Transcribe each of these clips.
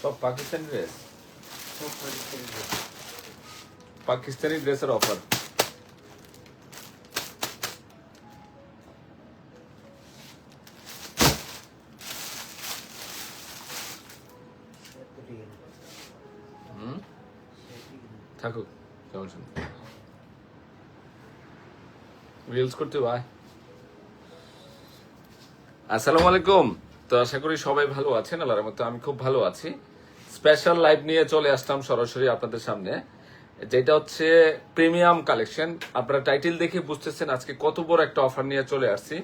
সব পাকিস্তানি ড্রেস পাকিস্তানি ড্রেসের অফার হুম? থাকুক সমস্যা রিলস করতে ভাই। আসসালামু আলাইকুম। তো আশা করি সবাই ভালো আছেন আল্লাহর মতো আমি খুব ভালো আছি। স্পেশাল লাইভ নিয়ে চলে আসলাম সরাসরি আপনাদের সামনে, যেটা হচ্ছে প্রিমিয়াম কালেকশন আপনারা টাইটেল দেখে বুঝতেছেন আজকে কত বড় একটা অফার নিয়ে চলে আসছি।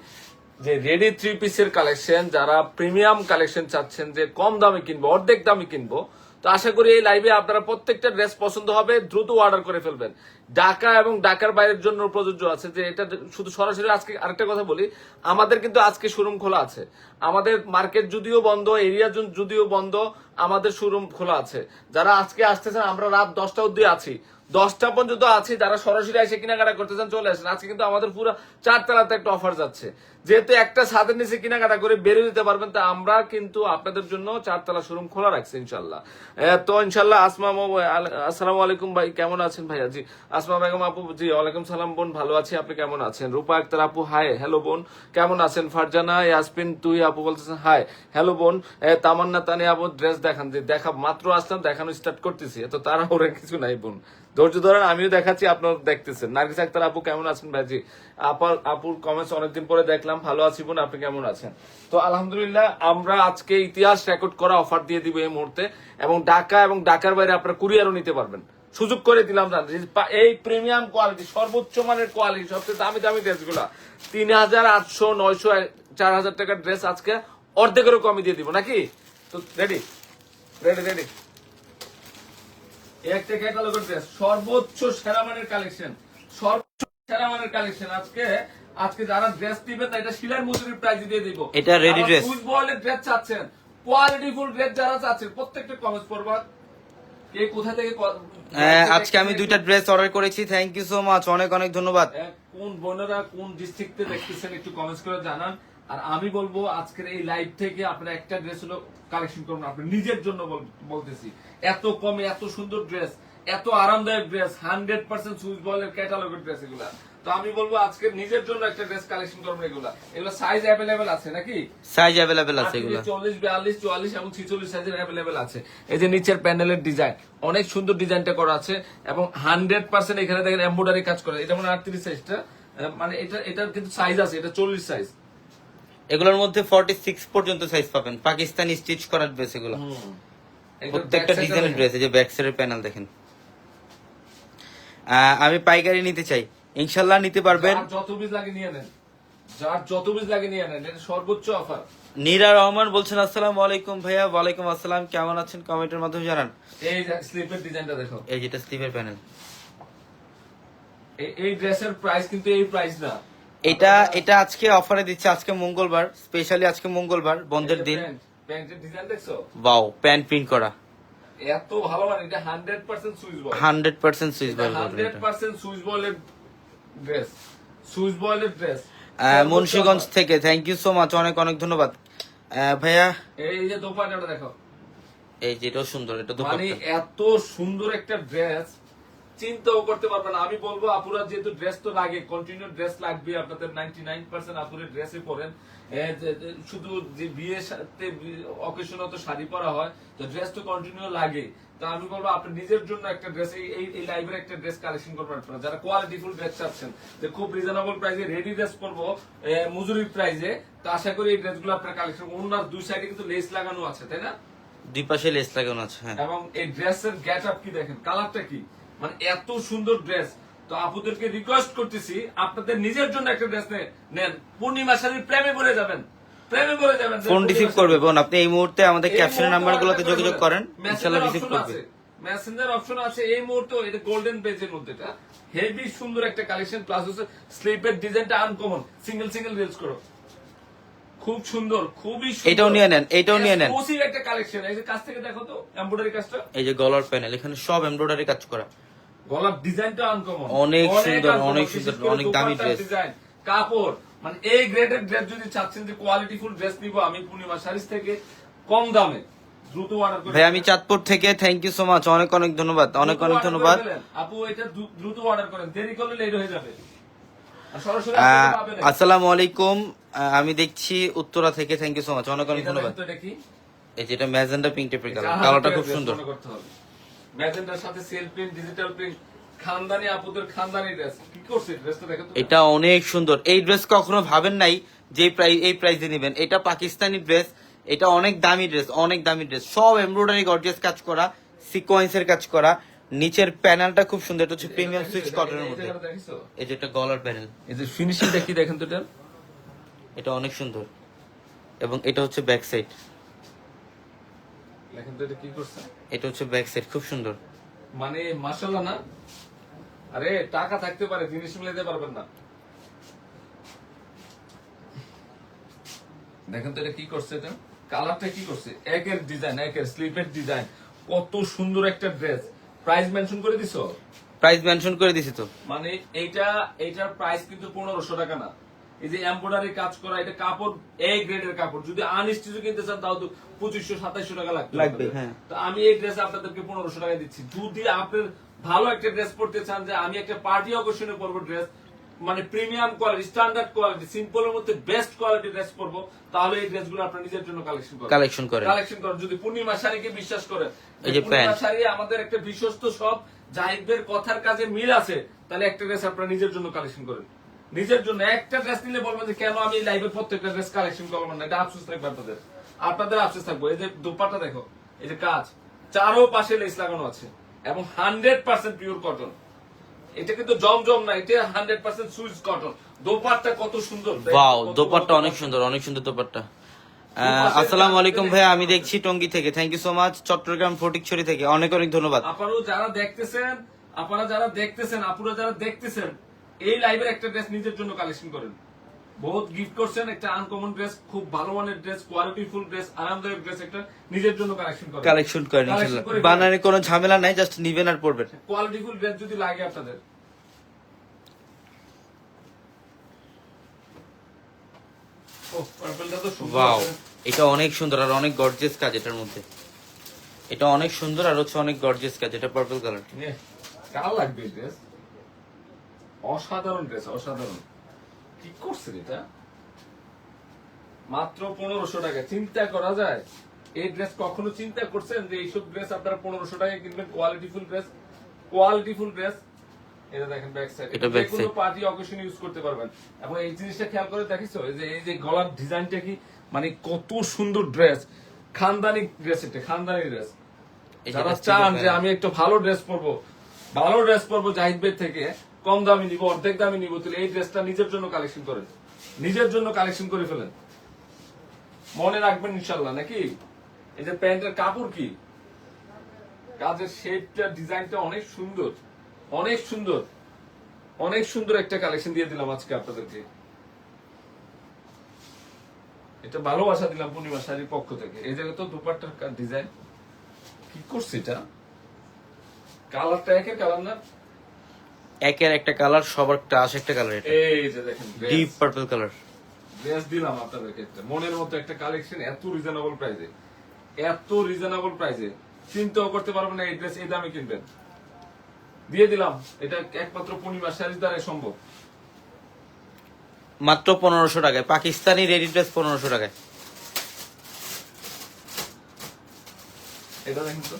যে রেডি থ্রি পিসের কালেকশন যারা প্রিমিয়াম কালেকশন চাচ্ছেন যে কম দামে কিনবো, অর্ধেক দামে কিনবো তো আশা করি এই লাইভে আপনারা প্রত্যেকটা ড্রেস পছন্দ হবে, দ্রুত অর্ডার করে ফেলবেন। ঢাকা এবং ঢাকার বাইরের জন্য প্রযোজ্য আছে যে এটা শুধু সরাসরি আজকে আরেকটা কথা বলি, আমাদের কিন্তু আজকে শোরুম খোলা আছে। আমাদের মার্কেট যদিও বন্ধ এরিয়া যদিও বন্ধ, আমাদের শোরুম খোলা আছে। যারা আজকে আসতেছেন, আমরা রাত দশটা অব্দি আছি। দশটা পর্যন্ত আছি, যারা সরাসরি এসে কেনাকাটা করতে চান চলে আসেন। আজকে কিন্তু আমাদের পুরো চারতলাতে একটা অফার যাচ্ছে। যেহেতু একটা ছাদের নিচে কেনাকাটা করে বেরিয়ে দিতে পারবেন, তা আমরা কিন্তু আপনাদের জন্য চারতলা শোরুম খোলা রাখছি ইনশাল্লাহ তো ইনশাল্লাহ আসমা আসসালামু আলাইকুম ভাই, কেমন আছেন ভাইয়া? জি, আসমা বেগম আপু, জি, ওয়ালাইকুম সালাম বোন, ভালো আছি, আপনি কেমন আছেন? রূপা আক্তার আপু হাই হ্যালো বোন, কেমন আছেন? ফারজানা, ইয়াসমিন, তুই আপু বলতেছেন হাই হ্যালো বোন তামান্না তানি আপু ড্রেস দেখান, যে দেখা, মাত্র আসলাম, দেখানো স্টার্ট করতেছি এত তারা ওরা কিছু নাই বোন। ধৈর্য ধরেন, আমিও দেখাচ্ছি আপনারা দেখতেছেন। নার্গিস আক্তার আপু কেমন আছেন ভাইজি? আপার আপুর কমেন্টস অনেকদিন পরে দেখলাম, ভালো আছি বোন, আপনি কেমন আছেন? তো আলহামদুলিল্লাহ, আমরা আজকে ইতিহাস রেকর্ড করা অফার দিয়ে দিব এই মুহূর্তে, এবং ঢাকা এবং ঢাকার বাইরে আপনারা কুরিয়ারও নিতে পারবেন। সুযোগ করে দিলাম পা- এই প্রিমিয়াম কোয়ালিটি সর্বোচ্চ মানের কোয়ালিটি সবচেয়ে দামি দামি ড্রেসগুলা তিন হাজার আটশো নয়শো চার হাজার টাকার ড্রেস আজকে অর্ধেকেরও কমে দিয়ে দিব, নাকি? তো রেডি রেডি রেডি একটা ক্যাটালগের ড্রেস সর্বোচ্চ সেরা মানের কালেকশন সর্বোচ্চ সেরা মানের কালেকশন আজকে আজকে যারা ড্রেস দিবেন এটা শিলার প্রাইস দিয়ে দিব। এটা। সুইচ বলের ড্রেস চাচ্ছেন কোয়ালিটি ফুল ড্রেস যারা চাচ্ছেন প্রত্যেকটা কমেন্ট করবা কে কোথা থেকে হ্যাঁ, আজকে আমি দুইটা ড্রেস অর্ডার করেছি। থ্যাংক ইউ সো মাচ অনেক অনেক ধন্যবাদ। কোন বোনেরা কোন ডিস্ট্রিক্টে দেখতেছেন একটু কমেন্টস করে জানান। আর আমি বলব আজকের এই লাইভ থেকে আপনারা একটা ড্রেস হলো কালেকশন করুন আপনি নিজের জন্য বলতেছি। এত কমে এত সুন্দর ড্রেস এত আরামদায়ক ড্রেস হান্ড্রেড পার্সেন্ট সুইচ বলের ক্যাটালগের ড্রেস এগুলা। তো আমি বলব আজকে নিজের জন্য একটা ড্রেস কালেকশন করুন এগুলা। এগুলো সাইজ অ্যাভেলেবেল আছে নাকি? সাইজ অ্যাভেলেবেল আছে এগুলো। চল্লিশ বিয়াল্লিশ চুয়াল্লিশ এবং ছিচল্লিশ সাইজের অ্যাভেলেবেল আছে। এই যে নিচের প্যানেলের ডিজাইন অনেক সুন্দর ডিজাইনটা করা আছে এবং হান্ড্রেড পার্সেন্ট এখানে দেখেন এম্বোডারি কাজ করে। এটা মানে আটত্রিশ সাইজটা মানে এটা এটার কিন্তু সাইজ আছে এটা চল্লিশ সাইজ এগুলোর মধ্যে ফর্টি সিক্স পর্যন্ত সাইজ পাবেন। পাকিস্তানি স্টিচ করার ড্রেস এগুলো। প্রত্যেকটা ডিজাইনের ড্রেস এই যে ব্যাক সাইডের প্যানেল দেখেন। আমি পাইকারি নিতে চাই। ইনশাল্লাহ নিতে পারবেন। যত বীজ লাগে নিয়ে নেন। যার যত বীজ লাগে নিয়ে নেন এটা সর্বোচ্চ অফার নীরা রহমান বলছেন আসসালামু আলাইকুম ভাইয়া ওয়ালাইকুম আসসালাম। কেমন আছেন কমেন্টের মাধ্যমে জানান? এই স্লিপের ডিজাইনটা দেখো। এই যেটা স্লিপের প্যানেল এই ড্রেসের প্রাইস কিন্তু এই প্রাইস না। এটা এটা আজকে অফারে দিচ্ছে আজকে মঙ্গলবার স্পেশালি আজকে মঙ্গলবার বন্ধের দিন। বাও প্রিন্ট করা। এত ভালো মানে এটা hundred percent Swiss voile hundred percent Swiss hundred percent Swiss বলের ড্রেস সুইচ বলের ড্রেস মুন্সিগঞ্জ থেকে থ্যাংক ইউ সো মাচ অনেক অনেক ধন্যবাদ। ভাইয়া? এই যে দেখো। এই যে এটাও সুন্দর এটা মানে এত সুন্দর একটা ড্রেস চিন্তাও করতে পারবেন না। আমি বলব আপুরা যেহেতু ড্রেস তো লাগে কন্টিনিউ ড্রেস লাগবে আপনাদের নাইনটি নাইন পার্সেন্ট আপুরে ড্রেসে পরেন। শুধু যে বিয়ের সাথে অকেশনও তো শাড়ি পরা হয় তো ড্রেস তো কন্টিনিউ লাগে। তো আমি বলব আপনি নিজের জন্য একটা ড্রেস এই এই লাইভের একটা ড্রেস কালেকশন করবেন আপনারা। যারা কোয়ালিটি ফুল ড্রেস চাচ্ছেন যে খুব রিজনেবল প্রাইসে রেডি ড্রেস করব এ, মজুরির প্রাইসে তো আশা করি এই ড্রেসগুলো আপনার কালেকশন ওনার দুই সাইডে কিন্তু লেস লাগানো আছে তাই না? দুই পাশে লেস লাগানো আছে হ্যাঁ। এবং এই ড্রেসের গেট আপ কি দেখেন? কালারটা কি? মানে এত সুন্দর ড্রেস তো আপুদেরকে রিকোয়েস্ট করতেছি আপনাদের নিজের জন্য একটা ড্রেস নেন। পূর্ণিমা শাড়ির প্রেমে পড়ে যাবেন। প্রেমে পড়ে যাবেন ফোন রিসিভ করবে। বোন আপনি এই মুহূর্তে আমাদের নাম্বারগুলোতে যোগাযোগ করেন। ইনশাআল্লাহ রিসিভ করবে। মেসেঞ্জার অপশন আছে। এই মুহূর্তে এটা গোল্ডেন পেজের মধ্যে এটা হেভি সুন্দর একটা কালেকশন প্লাস হচ্ছে স্লিপের ডিজাইনটা আনকমন সিঙ্গেল সিঙ্গেল রিলস করো। খুব সুন্দর খুবই এটাও নিয়ে নেন, এটাও নিয়ে নেন। Exclusive একটা কালেকশন এই যে কাছ থেকে দেখো তো এমব্রয়ডারি কাজটা? এই যে গলার প্যানেল এখানে সব এমব্রয়ডারি কাজ করা। গলার ডিজাইনটা আনকমন অনেক সুন্দর, অনেক সুন্দর, অনেক দামি। ডিজাইন কাপড় মানে এই গ্রেডের ড্রেস যদি চাচ্ছেন যে কোয়ালিটি ফুল ড্রেস নিব আমি পূর্ণিমা শাড়িস থেকে কম দামে দ্রুত অর্ডার করে ভাই আমি চাঁদপুর থেকে থ্যাংক ইউ সো মাচ অনেক অনেক ধন্যবাদ অনেক অনেক ধন্যবাদ। আপু এটা দ্রুত অর্ডার করেন দেরি করলে লেট হয়ে যাবে। আসসালামু আলাইকুম। আমি দেখছি উত্তরা থেকে। থ্যাংক ইউ সো মাচ অনেক অনেক ধন্যবাদ? এই যেটা ম্যাজেন্ডা পিঙ্ক টেপের কালার কালারটা খুব সুন্দর। ম্যাজেন্টার সাথে সেল প্রিন্ট ডিজিটাল প্রিন্ট খানদানি আপুদের খানদানি ড্রেস কি করছে ড্রেসটা এটা অনেক সুন্দর। এই ড্রেস কখনো ভাবেন নাই যে প্রাইস এই প্রাইসে নেবেন। এটা পাকিস্তানি ড্রেস এটা অনেক দামি ড্রেস অনেক দামি ড্রেস সব এমব্রয়ডারি গর্জিয়াস কাজ করা সিকোয়েন্সের কাজ করা। নিচের প্যানেলটা খুব সুন্দর এটা হচ্ছে প্রিমিয়াম সুইচ কটনের এই মধ্যে? এই যেটা গলার প্যানেল। এই যে ফিনিশিংটা কি দেখেন তো এটা? এটা অনেক সুন্দর। এবং এটা হচ্ছে ব্যাক সাইড দেখেন তো এটা কি করছে? এটা হচ্ছে ব্যাক সাইড খুব সুন্দর। মানে মাসাল্লাহ না? আরে টাকা থাকতে পারে জিনিস মিলাইতে পারবেন না। দেখেন তো এটা কি করছে এটা? কালারটা কি করছে? একের ডিজাইন একের স্লিপের ডিজাইন কত সুন্দর একটা ড্রেস প্রাইস মেনশন করে দিছো? প্রাইস মেনশন করে দিছি তো। মানে এইটা এইটার প্রাইস কিন্তু পনেরোশো টাকা না। এই যে এমব্রয়ডারি কাজ করা এটা কাপড় এ গ্রেডের কাপড়। যদি আনস্টিচ কিনতে চান তাও তো পঁচিশশো সাতাইশশো টাকা লাগবে লাগবে, হ্যাঁ। তো আমি এই ড্রেস আপনাদেরকে পনেরোশো টাকা দিচ্ছি। যদি আপনার ভালো একটা ড্রেস পরতে চান যে আমি একটা পার্টি অকেশনে পরবো ড্রেস মানে প্রিমিয়াম কোয়ালিটি স্ট্যান্ডার্ড কোয়ালিটি সিম্পলের মধ্যে বেস্ট কোয়ালিটি ড্রেস পরবো তাহলে এই ড্রেসগুলো আপনার নিজের জন্য কালেকশন করেন কালেকশন করে কালেকশন করেন। যদি পূর্ণিমা শাড়িকে বিশ্বাস করেন। এই যে পূর্ণিমা শাড়ি আমাদের একটা বিশ্বস্ত সব জাহিদদের কথার কাজে মিল আছে তাহলে একটা ড্রেস আপনারা নিজের জন্য কালেকশন করেন। নিজের জন্য একটা ড্রেস নিলে বলবেন যে কেন আমি লাইভে প্রত্যেকটা ড্রেস কালেকশন করব না? এটা আফসোস থাকবে আপনাদের। আপনাদের আফসোস থাকব। এই যে দুপাটা দেখো এই যে কাজ চারো পাশে লেস লাগানো আছে এবং হান্ড্রেড পার্সেন্ট পিওর কটন এটা কিন্তু জমজম না এটা hundred percent Swiss cotton dupatta কত সুন্দর বাও দোপাট্টা অনেক সুন্দর অনেক সুন্দর দোপাট্টা। দুপাশে আসসালামু আলাইকুম ভাই আমি দেখছি টঙ্গি থেকে। Thank you so much Chattogram Fatikchhari থেকে। অনেক অনেক ধন্যবাদ। আপনারা যারা দেখতেছেন আপনারা যারা দেখতেছেন আপুরা যারা দেখতেছেন এই লাইভের একটা ড্রেস নিজের জন্য কালেকশন করেন। বহুত গিফট করছেন একটা আনকমন ড্রেস খুব ভালো মানের ড্রেস কোয়ালিটিফুল ড্রেস আরামদায়ক ড্রেস একটা নিজের জন্য কালেকশন করেন। কালেকশন করেন ইনশাআল্লাহ করে বানানে কোনো ঝামেলা নাই জাস্ট নিবেন আর পড়বেন কোয়ালিটি ফুল ড্রেস যদি লাগে আপনাদের। ওয়াও এটা অনেক সুন্দর আর অনেক গর্জিয়াস কাজ এটার মধ্যে। এটা অনেক সুন্দর আর হচ্ছে অনেক গর্জিয়াস কাজ এটা পার্পল কালার কার লাগবে ড্রেস অসাধারণ ড্রেস অসাধারণ। কি করছে এটা? মাত্র পনেরোশো টাকা। চিন্তা করা যায়। এই ড্রেস কখনো চিন্তা করছেন যে এইসব ড্রেস আপনারা পনেরোশো টাকা কিনবেন? Quality full dress quality full dress এটা দেখেন ব্যাক সাইড এটা back কোনো পার্টি অকেশন ইউজ করতে পারবেন। এবং এই জিনিসটা খেয়াল করে দেখিছো? যে এই যে গলার ডিজাইনটা কি? মানে কত সুন্দর ড্রেস খানদানি ড্রেস এটা খানদানি ড্রেস যারা চান যে আমি একটু ভালো ড্রেস পরবো ভালো ড্রেস পরবো জাহিদ ভাই থেকে কম দামি নিব, অর্ধেক দামি নিব, তাহলে এই ড্রেসটা নিজের জন্য কালেকশন করেন নিজের জন্য কালেকশন করে ফেলেন। মনে রাখবেন ইনশাল্লাহ নাকি? এই যে প্যান্টের কাপড় কি? কাজের শেপটা ডিজাইনটা অনেক সুন্দর অনেক সুন্দর অনেক সুন্দর একটা কালেকশন দিয়ে দিলাম আজকে আপনাদেরকে। এটা ভালোবাসা দিলাম পূর্ণিমা শাড়ির পক্ষ থেকে। এই জায়গায় তো দুপাট্টার ডিজাইন কি করছে এটা? কালারটা একের কালার না? একের একটা কালার সবার ক্লাস একটা কালার এটা। এই যে দেখেন ডিপ পার্পল কালার ড্রেস দিলাম আপনাদের ক্ষেত্রে। মনের মতো একটা কালেকশন এত রিজনেবল প্রাইসে এত রিজনেবল প্রাইসে চিন্তাও করতে পারবেন না এই ড্রেস এই দামে কিনবেন। দিয়ে দিলাম। এটা একমাত্র পূর্ণিমা শাড়ির দ্বারা সম্ভব। মাত্র পনেরোশো টাকায়। পাকিস্তানি রেডি ড্রেস পনেরোশো টাকায়। এটা দেখেন তো।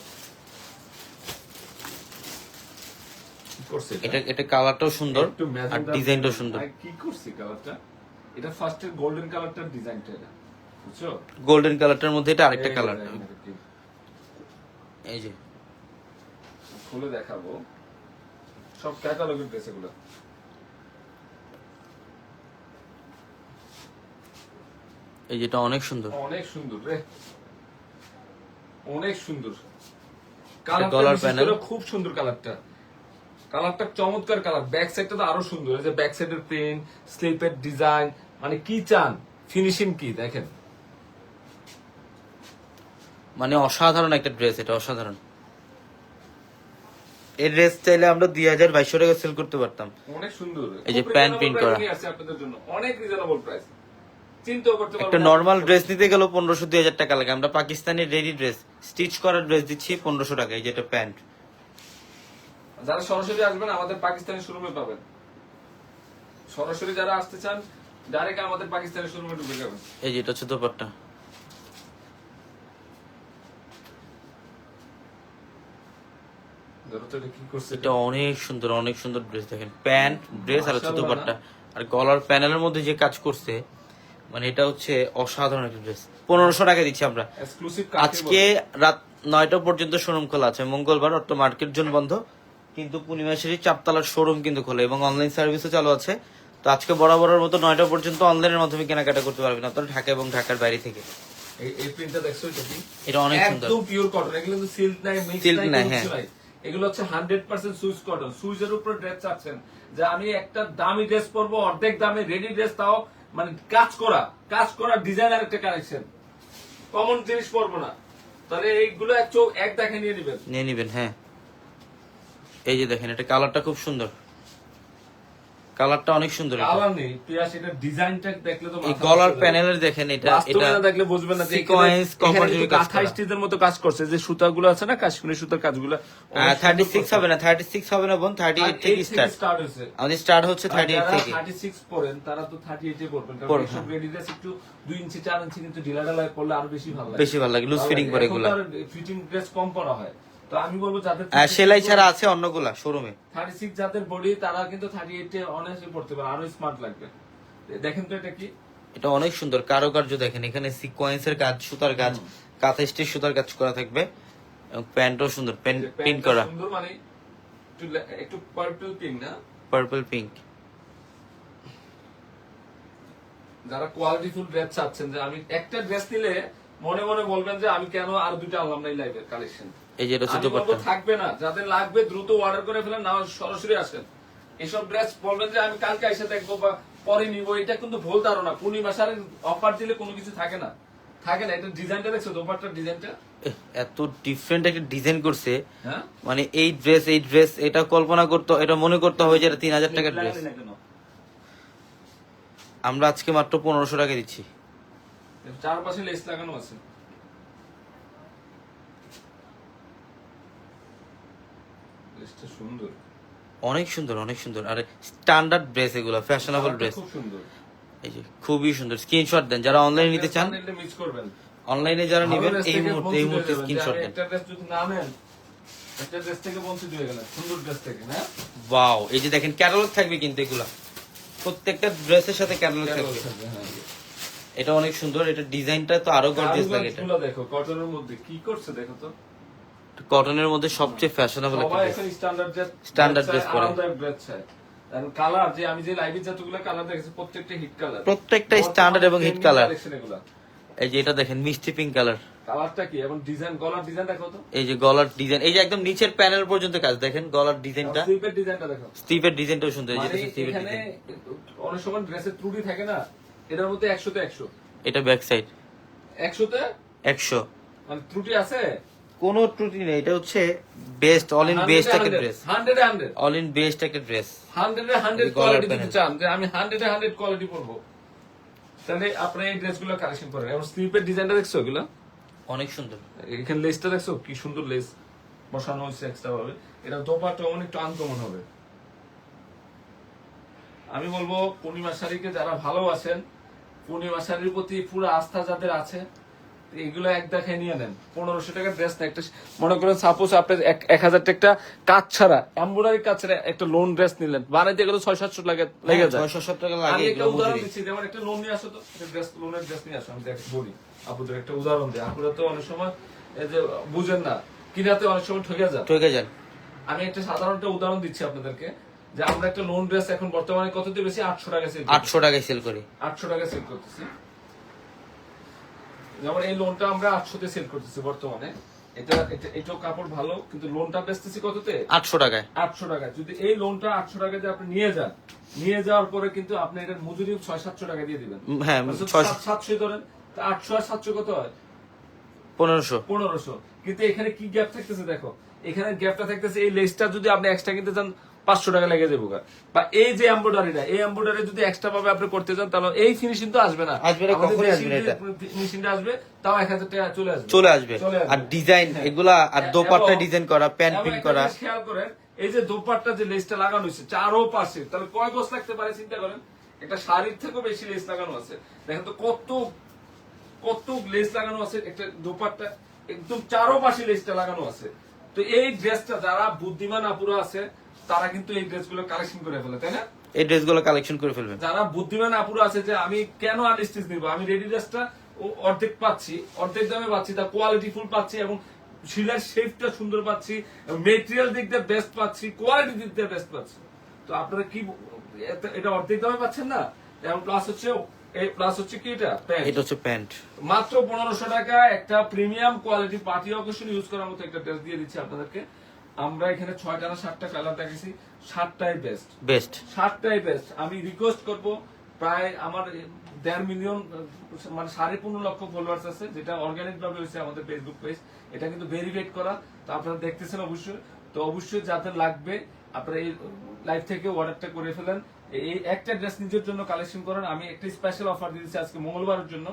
করছে এটা? এটা কালারটাও সুন্দর আর ডিজাইনটাও সুন্দর। কি করছে কালারটা এটা ফার্স্টের গোল্ডেন কালারটার ডিজাইনটা এটা। বুঝছ? গোল্ডেন কালারটার মধ্যে এটা আরেকটা কালার এই যে। খুলে দেখাবো। সব ক্যাটালগের ড্রেস এগুলো। এই যেটা অনেক সুন্দর। অনেক সুন্দর রে। অনেক সুন্দর। Colour panel। খুব সুন্দর কালারটা কালারটা চমৎকার কালার ব্যাক সাইডটা তো আরও সুন্দর। এই যে ব্যাক সাইডের প্রিন্ট স্লিপের ডিজাইন মানে কি চান? ফিনিশিং কি? দেখেন। মানে অসাধারণ একটা ড্রেস এটা অসাধারণ। এই ড্রেস চাইলে আমরা দুই হাজার বাইশশো টাকা সেল করতে পারতাম। অনেক সুন্দর। এই যে প্যান্ট price করা। নিয়ে আপনাদের জন্য। অনেক রিজনেবল প্রাইস একটা। নর্মাল ড্রেস নিতে গেলেও পনেরোশো দুই হাজার টাকা লাগে। আমরা পাকিস্তানি রেডি ড্রেস স্টিচ করা ড্রেস দিচ্ছি পনেরোশো টাকা এই যেটা প্যান্ট। যারা সরাসরি আসবেন আমাদের পাকিস্তানি শোরুমে পাবেন। সরাসরি যারা আসতে চান ডাইরেক্ট আমাদের পাকিস্তানি শোরুমে ঢুকে যাবেন। এই যেটা হচ্ছে দোপাট্টা। এটা এটা? অনেক সুন্দর অনেক সুন্দর ড্রেস দেখেন। প্যান্ট ড্রেস আর হচ্ছে দোপাট্টা। আর গলার প্যানেলের মধ্যে যে কাজ করছে মানে এটা হচ্ছে অসাধারণ একটা ড্রেস পনেরোশো টাকা দিচ্ছি আমরা। আজকে রাত নয়টা পর্যন্ত শোরুম খোলা আছে। মঙ্গলবার অর্থ মার্কেট জোন বন্ধ কিন্তু পূর্ণিমাশারি চারতলার শোরুম কিন্তু খোলা এবং অনলাইন সার্ভিসও চালু আছে। তো আজকে বরাবরের মতো নয়টা পর্যন্ত অনলাইনের মাধ্যমে কেনাকাটা করতে পারবেন আপনারা ঢাকা এবং ঢাকার বাইরে থেকে। এই এই প্রিন্টটা দেখছ এটা কি? এটা অনেক সুন্দর। একদম পিওর কটন এগুলো কিন্তু সিল্ক নাই মিক্স নাই নাই, কোনো হ্যাঁ। কিছু নাই। এগুলো হচ্ছে 100% সুইস কটন সুইজের উপর ড্রেস চাচ্ছেন যে আমি একটা দামি ড্রেস পরবো অর্ধেক দামে রেডি ড্রেস তাও মানে কাজ করা কাজ করা ডিজাইনার একটা কমন জিনিস পরবো না। তাহলে এইগুলো এক দেখে নিয়ে নেবেন। নিয়ে নিবেন হ্যাঁ। এই যে দেখেন এটা কালারটা খুব সুন্দর। কালারটা অনেক সুন্দর কালার নেই পিয়াস এটা ডিজাইনটা দেখলে তো এই গলার হয়ে। প্যানেলের দেখেন এটা এটা না দেখলে বুঝবেন না যে sequence, copper জুড়ে কাজ কাঁথা করা। স্টিচের মতো কাজ করছে যে সুতাগুলো আছে না কাশ্মীরি সুতার কাজগুলো থার্টি সিক্স হবে না থার্টি সিক্স হবে না বোন থার্টি এইট থেকে স্টার্ট স্টার্ট হয়েছে। আমাদের স্টার্ট হচ্ছে থার্টি এইট থেকে। থার্টি সিক্স পড়েন তারা তো থার্টি এ পড়বেন কারণ পড়বে, এইসব একটু দুই ইঞ্চি চার ইঞ্চি কিন্তু ঢিলা ঢালা করলে আরও বেশি ভালো লাগে। বেশি ভালো লাগে লুজ ফিটিং করে এগুলা। ফিটিং ড্রেস কম করা হয়। তো আমি বলব যাদের সেলাই ছাড়া আছে অন্যগুলা শোরুমে থার্টি সিক্স যাদের বডি তারা কিন্তু থার্টি এইটে অনায়াসে পড়তে পারে আরও স্মার্ট লাগবে। দেখেন তো এটা কি? এটা অনেক সুন্দর কারুকার্য দেখেন এখানে সিকোয়েন্সের কাজ সুতার কাজ কাঁথা স্টিচ সুতার কাজ করা থাকবে এবং প্যান্টও সুন্দর প্রিন্ট করা। সুন্দর মানে একটু একটু পার্পল পিঙ্ক না? পার্পল পিঙ্ক যারা কোয়ালিটিফুল ড্রেস চাচ্ছেন যে আমি একটা ড্রেস নিলে মনে মনে বলবেন যে আমি কেন আর দুটো আনলাম না এই লাইভের কালেকশন এই যে হচ্ছে দোপাট্টা। থাকবে না যাদের লাগবে দ্রুত অর্ডার করে ফেলেন না সরাসরি আসেন। এসব ড্রেস বলবেন যে আমি কালকে এসে দেখব বা পরে নিবো। এটা কিন্তু ভুল ধারণা। পূর্ণিমা সারের অফার দিলে কোনো কিছু থাকে না। থাকে না এটা ডিজাইনটা দেখছ দোপাট্টার ডিজাইনটা এত ডিফারেন্ট একটা ডিজাইন করছে। হ্যাঁ? মানে এই ড্রেস এই ড্রেস এটা কল্পনা করতে এটা মনে করতে হয় যে এটা তিন হাজার টাকার ড্রেস? আমরা আজকে মাত্র পনেরোশো টাকা দিচ্ছি। চারপাশে লেস লাগানো আছে। লেসটা সুন্দর। অনেক সুন্দর অনেক সুন্দর। আর স্ট্যান্ডার্ড ড্রেস এগুলো ফ্যাশনেবল ড্রেস খুব সুন্দর। এই যে খুবই সুন্দর। স্ক্রিনশট দেন যারা অনলাইনে নিতে চান মিস করবেন। অনলাইনে যারা নেবেন এই মুহূর্তে এই মুহূর্তে স্ক্রিনশট দেন। একটা ড্রেস যদি না নেন একটা ড্রেস থেকে বঞ্চিত হয়ে গেলেন সুন্দর ড্রেস থেকে না? ওয়াও এই যে দেখেন ক্যাটালগ থাকবে কিন্তু এগুলা। প্রত্যেকটা ড্রেসের সাথে ক্যাটালগ থাকবে। এটা অনেক সুন্দর এটা ডিজাইনটা তো আরও গর্জিয়াস লাগে এটা। দেখো কটনের মধ্যে। কি করছে দেখো তো? কটনের মধ্যে সবচেয়ে ফ্যাশনেবল একটা ড্রেস স্ট্যান্ডার্ড ড্রেস পরে। আরামদায়ক ড্রেস চায়। কালার যে আমি যে লাইভে যতগুলো কালার দেখেছি প্রত্যেকটা হিট কালার প্রত্যেকটা স্ট্যান্ডার্ড এবং হিট কালার এই যে এটা দেখেন মিষ্টি পিঙ্ক কালার কালারটা কি? এবং ডিজাইন গলার ডিজাইন দেখো তো। এই যে গলার ডিজাইন এই যে একদম নিচের প্যানেল পর্যন্ত কাজ দেখেন গলার ডিজাইনটা স্লিপের ডিজাইনটা দেখো স্টিভের ডিজাইনটাও সুন্দর এই যে মানে এটা এখানে ডিজাইন অনেক সময় ড্রেসের ত্রুটি থাকে না এটার মধ্যে একশোতে একশো। এটা ব্যাক সাইড একশোতে? একশো। মানে ত্রুটি আছে? কোনো ত্রুটি নেই এটা হচ্ছে বেস্ট অল ইন বেস্ট একটা dress hundred hundred. All in best একটা ড্রেস হান্ড্রেড হান্ড্রেড এই গলার কোয়ালিটি দিতে চান যে আমি হান্ড্রেড হান্ড্রেড কোয়ালিটি পরবো। তাহলে আপনি এই ড্রেসগুলো কালেকশন করেন। এবং স্লিপের ডিজাইনটা দেখছ এগুলো? অনেক সুন্দর। এখানে লেসটা দেখছ? কি সুন্দর লেস বসানো হয়েছে এক্সট্রা ভাবে এটা দোপাটা অনেকটা আনকমন হবে। আমি বলব পূর্ণিমা শাড়িকে যারা ভালোবাসেন পূর্ণিমা শাড়ির প্রতি পুরো আস্থা যাদের আছে এগুলো এক দেখায় নিয়ে নেন। পনেরোশো ড্রেস না একটা মনে করেন সাপোজ আপনি এক- হাজার টাকা কাজ ছাড়া এমব্রয়ডারি কাজ ছাড়া একটা লোন ড্রেস নিলেন। বানাইতে গেলে ছয় সাতশো লাগে লেগে যায়। ছয়শো সত্তর টাকা আমি লাগে একটা উদাহরণ। দিচ্ছি। যেমন একটা লোন নিয়ে আসো তো। ড্রেস লোনের ড্রেস নিয়ে আসো। আমি দেখ বলি। আপুদের একটা উদাহরণ দিই। আপুরা তো অনেক সময় এই যে বুঝেন না কিনাতে অনেক সময় ঠকে যান ঠকে যান আমি একটা সাধারণ একটা উদাহরণ দিচ্ছি আপনাদেরকে। যে আমরা একটা লোন ড্রেস এখন বর্তমানে কত দিয়ে বেশি? আটশো টাকা সেল আটশো টাকায় সেল করি। আটশো টাকা সেল করতেছি। যেমন এই লোনটা আমরা আটশোতে সেল করতেছি বর্তমানে। এটা এটা কাপড় ভালো কিন্তু লোনটা বেচতেছি কততে? আটশো টাকায়। আটশো টাকা যদি এই লোনটা আটশো টাকা দিয়ে আপনি নিয়ে যান নিয়ে যাওয়ার পরে কিন্তু আপনি এটার মজুরি ছয় সাতশো টাকা দিয়ে দিবেন। হ্যাঁ সাতশো ধরেন আটশো আর সাতশো কত হয়? পনেরোশো। পনেরোশো। কিন্তু এখানে কি গ্যাপ থাকতেছে দেখো। এখানে গ্যাপটা থাকতেছে এই লেসটা যদি আপনি এক্সট্রা কিনতে চান পাঁচশো টাকা লেগে যাব বা এই যে এমব্রয়ডারিটা এই এমব্রয়ডারি যদি এক্সট্রা ভাবে আপনি করতে চান তাহলে এই ফিনিশিং তো আসবে না। আসবে না, কখনোই আসবে না এটা। ফিনিশিংটা আসবে তাও এক হাজার টাকা চলে আসবে। চলে আসবে। আর ডিজাইন হ্যাঁ। এগুলা আর দোপাট্টা ডিজাইন করা প্যান্ট প্রিন্ট করা। খেয়াল করেন এই যে দোপাট্টা যে লেসটা লাগানো হয়েছে চারো পাশে তাহলে কয় গোছ লাগতে পারে চিন্তা করেন? একটা শাড়ির থেকেও বেশি লেস লাগানো আছে। দেখেন তো কত কত লেস লাগানো আছে একটা দোপাট্টা একদম চারো পাশে লেসটা লাগানো আছে। তো এই ড্রেসটা যারা বুদ্ধিমান আপুরা আছে তারা কিন্তু এই ড্রেসগুলো কালেকশন করে ফেলে তাই না? এই ড্রেসগুলো কালেকশন করে ফেলবেন। যারা বুদ্ধিমান আপুরা আছে যে আমি কেন আনস্টিচ নিব? আমি রেডি ড্রেসটা অর্ধেক পাচ্ছি অর্ধেক দামে পাচ্ছি তার কোয়ালিটি ফুল পাচ্ছি এবং শিলার শেপটা সুন্দর পাচ্ছি মেটেরিয়াল দিক দিয়ে বেস্ট পাচ্ছি কোয়ালিটি দিক দিয়ে বেস্ট পাচ্ছি। তো আপনারা কি এটা অর্ধেক দামে পাচ্ছেন না? এবং প্লাস হচ্ছে এই প্লাস হচ্ছে কি এটা? প্যান্ট এটা হচ্ছে প্যান্ট মাত্র পনেরোশো টাকা একটা premium quality party occasion use করার মতো একটা ড্রেস দিয়ে দিচ্ছি আপনাদেরকে। আমরা এখানে ছয়টা না সাতটা কালার দেখেছি সাতটাই বেস্ট বেস্ট সাতটাই বেস্ট আমি রিকোয়েস্ট করব প্রায় আমার দেড় মিলিয়ন মানে সাড়ে পনেরো লক্ষ ফলোয়ার্স আছে যেটা অর্গানিক ভাবে হয়েছে আমাদের ফেসবুক পেজ এটা কিন্তু ভেরিফাইড করা তো আপনারা দেখতেছেন অবশ্যই। তো অবশ্যই যাদের লাগবে আপনারা এই লাইভ থেকে অর্ডারটা করে ফেলেন। এই একটা ড্রেস নিজের জন্য কালেকশন করেন। আমি একটা স্পেশাল অফার দিয়েছি আজকে মঙ্গলবারের জন্য।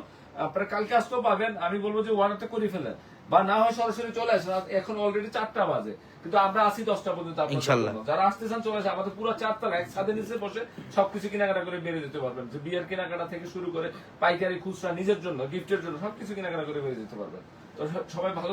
আপনারা কালকে আসতেও পাবেন। আমি বলব যে অর্ডারটা করে ফেলেন। বা না হয় সরাসরি চলে আসেন এখন অলরেডি চারটা বাজে। কিন্তু আমরা আসি দশটা পর্যন্ত ইনশাল্লাহ। যারা আসতে চান চলে আসে। আমাদের পুরো চারতলা এক ছাদের নিচে বসে সবকিছু কেনাকাটা করে বেড়ে যেতে পারবেন। যে বিয়ের কেনাকাটা থেকে শুরু করে পাইকারি খুচরা নিজের জন্য গিফটের জন্য সবকিছু কেনাকাটা করে বেড়ে যেতে পারবেন। তো সবাই ভালো